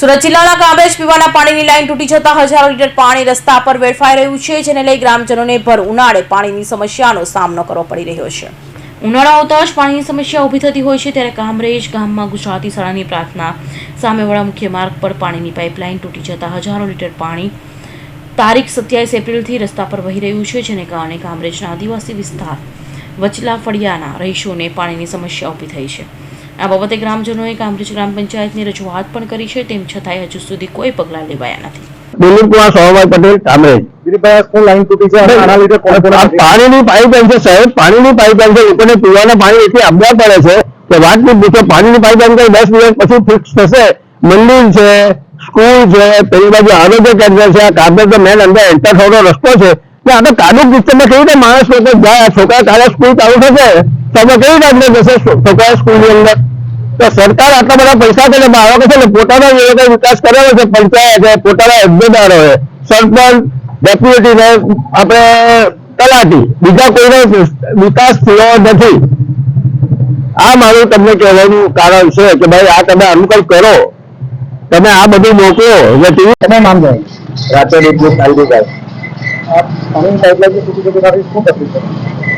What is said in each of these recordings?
સુરત જિલ્લાના કામરેજ પીવાના પાણીની લાઈન તૂટી જતા હજારો લીટર પાણી રસ્તા પર વેડફાઈ રહ્યું છે, જેને લઈ ગ્રામજનોને ભર ઉનાળે પાણીની સમસ્યાનો સામનો કરવો પડી રહ્યો છે. ઉનાળા આવતા જ પાણીની સમસ્યા ઊભી થતી હોય છે, ત્યારે કામરેજ ગામમાં ગુજરાતી શાળાની પ્રાર્થના. સામેવાળા મુખ્ય માર્ગ પર પાણીની પાઇપલાઇન તૂટી જતા હજારો લીટર પાણી તારીખ સત્યાવીસ એપ્રિલથી રસ્તા પર વહી રહ્યું છે, જેને કારણે કામરેજના આદિવાસી વિસ્તાર વચલા ફળિયાના રહીશોને પાણીની સમસ્યા ઊભી થઈ છે. આ બાબતે ગ્રામજનોએ કામરેજ ગ્રામ પંચાયતની રજૂઆત પણ કરી છે તેમ છતાંય હજુ સુધી કોઈ પગલાં લેવાયા નથી. દિલીપ કુમાર સોમાભાઈ પટેલ કામરેજ? પાણીની પાઇપલાઇન છે સાહેબ. પાણીની પાઇપલાઇન છે. લોકોને પીવાના પાણી એટલી આપવા પડે છે કે વાત નહીં પૂછો. પાણીની પાઇપલાઇન કઈ દસ દિવસ પછી ફિક્સ થશે. મંદિર છે સ્કૂલ છે પેલી બાજુ આરોગ્ય કેન્દ્ર છે. આ કાગળ મેન અંદર એન્ટર થવાનો રસ્તો છે. ને આ તો કાદુ કિસ્સામાં કેવી રીતે માણસ લોકો જાય છોકરા કાલે સ્કૂલ ચાલુ થશે? તમે કઈ કેવી રીતે જશે છોકરા સ્કૂલની અંદર. તો સરકાર આટલા બધા પૈસા છે ને બાળકો છે ને પોતાનો જે લોકો વિકાસ કરેલો છે પંચાયત છે પોતાના હોદ્દેદારો છે સરપંચ ડેપ્યુટી ને આપણે તલાટી બીજા કોઈનો વિકાસ થયો નથી. આ મારું તમને કહેવાનું કારણ છે કે ભાઈ આ તમે અનુકૂળ કરો. તમે આ બધું મોકલો. એટલે ટીવી તમે જાય રાતે રીતનું શાંતિભાઈ આ પાણીની પાઇપલાઈન તૂટી શું તકલીફ છે?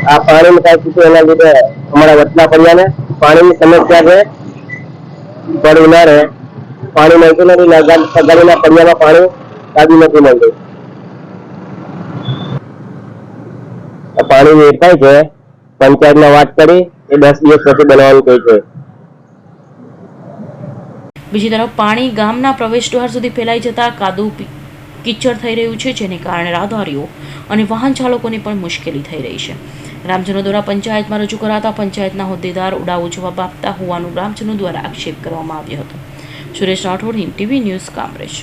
આ પાણીની પાઇપ તૂટી એના લીધે અમારા વચલા પડ્યાને પાણીની સમસ્યા છે. પણ ઉનાળે પાણી મળતું નથી સગાડીના પડ્યામાં પાણી કાઢી નથી મળતું. પાણી વેચાય છે. પંચાયતમાં વાત કરી એ દસ દિવસ પછી બનાવવાનું કહે છે. બીજી તરફ પાણી ગામના પ્રવેશદ્વાર સુધી ફેલાઈ જતા કાદુ પી- કીચડ થઈ રહ્યું છે, જેને કારણે રાહદારીઓ અને વાહન ચાલકોને પણ મુશ્કેલી થઈ રહી છે. ગ્રામજનો દ્વારા પંચાયતમાં રજૂ કરાતા પંચાયતના હોદ્દેદાર ઉડાવો જવાબ આપતા હોવાનું ગ્રામજનો દ્વારા આક્ષેપ કરવામાં આવ્યો હતો. Suresh Rathod TV news, Kamrej.